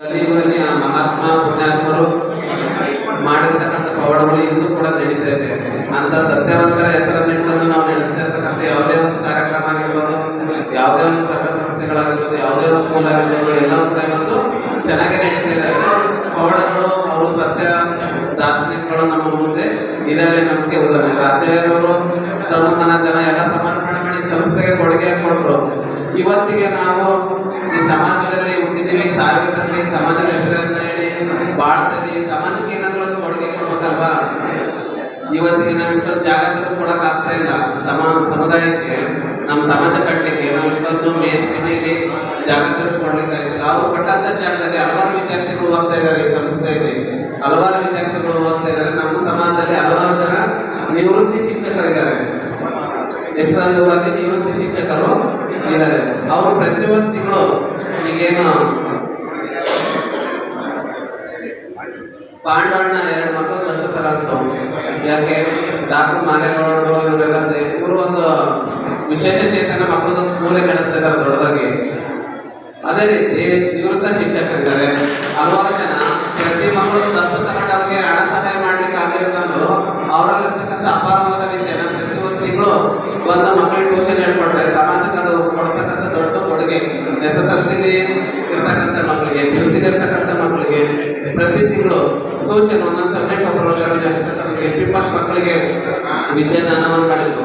ಆ ಮಹಾತ್ಮ ಪುಣ್ಯಾತ್ಮರು ಮಾಡಿರ್ತಕ್ಕಂಥ ಪವಾಡಗಳು ಇಂದು ಕೂಡ ನಡೀತಾ ಇದೆ. ಅಂತ ಸತ್ಯವಂತರ ಹೆಸರನ್ನು ಇಟ್ಕೊಂಡು ನಾವು ನಡೆಸ್ತಾ ಇರ್ತಕ್ಕಂಥ ಯಾವುದೇ ಒಂದು ಕಾರ್ಯಕ್ರಮ ಆಗಿರ್ಬೋದು, ಯಾವುದೇ ಒಂದು ಸಂಘ ಸಂಸ್ಥೆಗಳಾಗಿರ್ಬೋದು, ಯಾವುದೇ ಒಂದು ಸ್ಕೂಲ್ ಆಗಿರ್ಬೋದು, ಎಲ್ಲವೂ ಕೂಡ ಇವತ್ತು ಚೆನ್ನಾಗಿ ನಡೀತಾ ಇದೆ. ಪವಾಡಗಳು ಅವರು ಸತ್ಯ, ದಾರ್ಶನಿಕಗಳು ನಮ್ಮ ಮುಂದೆ ಇದರಲ್ಲಿ ನಮಗೆ ಉದಾಹರಣೆ. ರಾಜಯ್ಯರವರು ತನುಮನ ಜನ ಎಲ್ಲ ಸಮರ್ಪಣೆ ಮಾಡಿ ಸಂಸ್ಥೆಗೆ ಕೊಡುಗೆ ಕೊಟ್ಟರು ಇವತ್ತಿಗೆ ನಾವು ಈ ಸಮಾಜದಲ್ಲಿ ಹುಟ್ಟಿದ್ದೀವಿ ಸಾರ್ವತ್ರಿಕ ಸಮಾಜದ ಹೆಸರನ್ನ ಹೇಳಿ ಬಾಳ್ತದೆ ಸಮಾಜಕ್ಕೆ ಏನಾದ್ರೂ ಒಂದು ಕೊಡುಗೆ ಕೊಡ್ಬೇಕಲ್ವಾ? ಇವತ್ತಿಗೆ ನಾವು ಇಷ್ಟೊಂದು ಜಾಗ ತೆಗೆದುಕೊಡಕ್ ಆಗ್ತಾ ಇಲ್ಲ. ಸಮ, ಸಮುದಾಯಕ್ಕೆ, ನಮ್ಮ ಸಮಾಜ ಕಟ್ಟಲಿಕ್ಕೆ, ನಾವು ಇಷ್ಟೊಂದು ಮೇನ್ ಸಿಟಿಲಿ ಜಾಗ ಆಗಿಲ್ಲ ಅವ್ರು ಕೊಟ್ಟಂತ ಜಾಗದಲ್ಲಿ ಹಲವಾರು ವಿದ್ಯಾರ್ಥಿಗಳು ಓದ್ತಾ ಇದ್ದಾರೆ ಈ ಸಂಸ್ಥೆಯಲ್ಲಿ. ಹಲವಾರು ವಿದ್ಯಾರ್ಥಿಗಳು ಓದ್ತಾ ಇದ್ದಾರೆ. ನಮ್ಮ ಸಮಾಜದಲ್ಲಿ ಹಲವಾರು ಜನ ನಿವೃತ್ತಿ ಶಿಕ್ಷಕರಿದ್ದಾರೆ. ಎಷ್ಟೊಂದು ಊರಲ್ಲಿ ನಿವೃತ್ತಿ ಶಿಕ್ಷಕರು ಇದ್ದಾರೆ. ಅವರು ಪ್ರತಿಯೊಂದು ತಿಂಗಳು ಈಗೇನು ಪಾಂಡವಣ್ಣ ಎರಡು ಮಕ್ಕಳು ದತ್ತು ಅಂತ ಯಾಕೆ? ಡಾಕ್ಟರ್ ಮಾಲೇಗೌಡರು ಇವರೆಲ್ಲ ಇವರು ಒಂದು ವಿಶೇಷ ಚೇತನ ಮಕ್ಕಳು ಸ್ಕೂಲೇ ನಡೆಸ್ತಾ ಇದ್ದಾರೆ ದೊಡ್ಡದಾಗಿ. ಅದೇ ರೀತಿ ನಿವೃತ್ತ ಶಿಕ್ಷಕರಿದ್ದಾರೆ. ಹಲವಾರು ಜನ ಪ್ರತಿ ಮಕ್ಕಳು ದತ್ತು ತಗೊಂಡವ್ರಿಗೆ ಹಣ ಸಹಾಯ ಮಾಡ್ಲಿಕ್ಕೆ ಆಗಿರೋದಂದ್ರು ಅವರಲ್ಲಿರ್ತಕ್ಕಂಥ ಅಪಾರವಾದ ವಿದ್ಯೆನ ಒಂದು ತಿಂಗಳು ಬಂದ ಮಕ್ಕಳಿಗೆ ಟ್ಯೂಷನ್ ಹೇಳ್ಕೊಟ್ರೆ ಸಮಾಜಕ್ಕೆ ಎಲ್ ಇರ್ತಕ್ಕಂಥ ಮಕ್ಕಳಿಗೆ ಪಿ ಇರ್ತಕ್ಕಂಥ ಮಕ್ಕಳಿಗೆ ಪ್ರತಿ ತಿಂಗಳು ಸೋಷಿಯಲ್ ಒಂದೊಂದು ಸಬ್ಜೆಕ್ಟ್ ಒಬ್ಬರು ನಡೆಸ್ತಕ್ಕಂಥ ಇಪ್ಪತ್ತು ಮಕ್ಕಳಿಗೆ ವಿದ್ಯಾದಾನವನ್ನು ಮಾಡಿದ್ರು.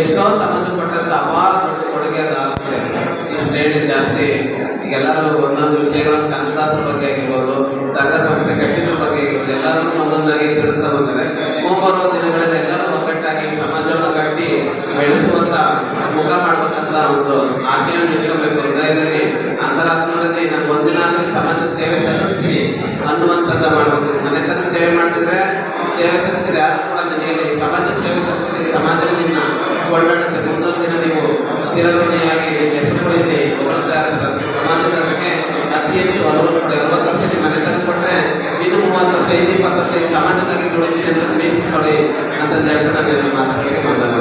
ಎಷ್ಟೋ ಸಂಬಂಧಪಟ್ಟಂತ ಅಪಾರ ದೊಡ್ಡ ಕೊಡುಗೆ ಅದಾಗುತ್ತೆ. ಇಷ್ಟು ಜಾಸ್ತಿ ಎಲ್ಲರೂ ಒಂದೊಂದು ವಿಷಯಗಳನ್ನು ಕನಕದಾಸರ ಬಗ್ಗೆ ಆಗಿರ್ಬೋದು, ಸಂಘ ಸಂಸ್ಥೆ ಕಟ್ಟಿದ್ರ ಬಗ್ಗೆ ಆಗಿರ್ಬೋದು ಎಲ್ಲರೂ ಒಂದೊಂದಾಗಿ ತಿಳಿಸ್ತಾ ಬಂದರೆ ಮುಂಬರುವ ದಿನಗಳಲ್ಲಿ ಎಲ್ಲರೂ ಒಗ್ಗಟ್ಟಾಗಿ ಸಮಾಜವನ್ನು ಕಟ್ಟಿ ಬೆಳೆಸುವಂತ ಮುಖ ಮಾಡ್ಬೇಕಂತ ಒಂದು ಆಶಯವನ್ನು ಇಟ್ಕೋಬೇಕು. ಹೃದಯದಲ್ಲಿ ಅಂತರಾತ್ಮದಲ್ಲಿ ನಾನು ಒಂದಿನ ಅಂದ್ರೆ ಸಮಾಜದ ಸೇವೆ ಸಲ್ಲಿಸ್ತೀನಿ ಅನ್ನುವಂಥದ್ದು ಮಾಡ್ಬೇಕು. ಮನೆತನ ಸೇವೆ ಮಾಡ್ತಿದ್ರೆ ಸೇವೆ ಸಲ್ಲಿಸಿದ್ರೆ ಯಾರು ಕೂಡ ನನಗೆ ಸಮಾಜ ಸೇವೆ ಸಲ್ಲಿಸಿದ್ರೆ ಸಮಾಜದಿಂದ ಕೊಂಡಾಡುತ್ತೆ ಮುಂದೊಂದು ದಿನ ನೀವು ನಿಮ್ಗೆ ಹೆಸರು ಹೊರಡ್ತಾ ಇರ್ತಾರೆ ಅದಕ್ಕೆ ಸಮಾಜದಕ್ಕೆ ಅತಿ ಹೆಚ್ಚು ಅರವತ್ತು ಅರವತ್ತು ನಿಮ್ಮ ಮನೆತನ ಕೊಟ್ಟರೆ ಇನ್ನು ಮೂವತ್ತು ವರ್ಷ ಇಲ್ಲಿ ಇಪ್ಪತ್ತು ವರ್ಷ ಈ ಸಮಾಜದಾಗಿ ದುಡಿತೀನಿ ಅಂತ ಮೀಸಿಕೊಳ್ಳಿ ಅಂತಂದು ಹೇಳ್ತಾರೆ. ನನ್ನ ಮಾತುಗಳಿಗೆ ಮಾತಾಡೋದು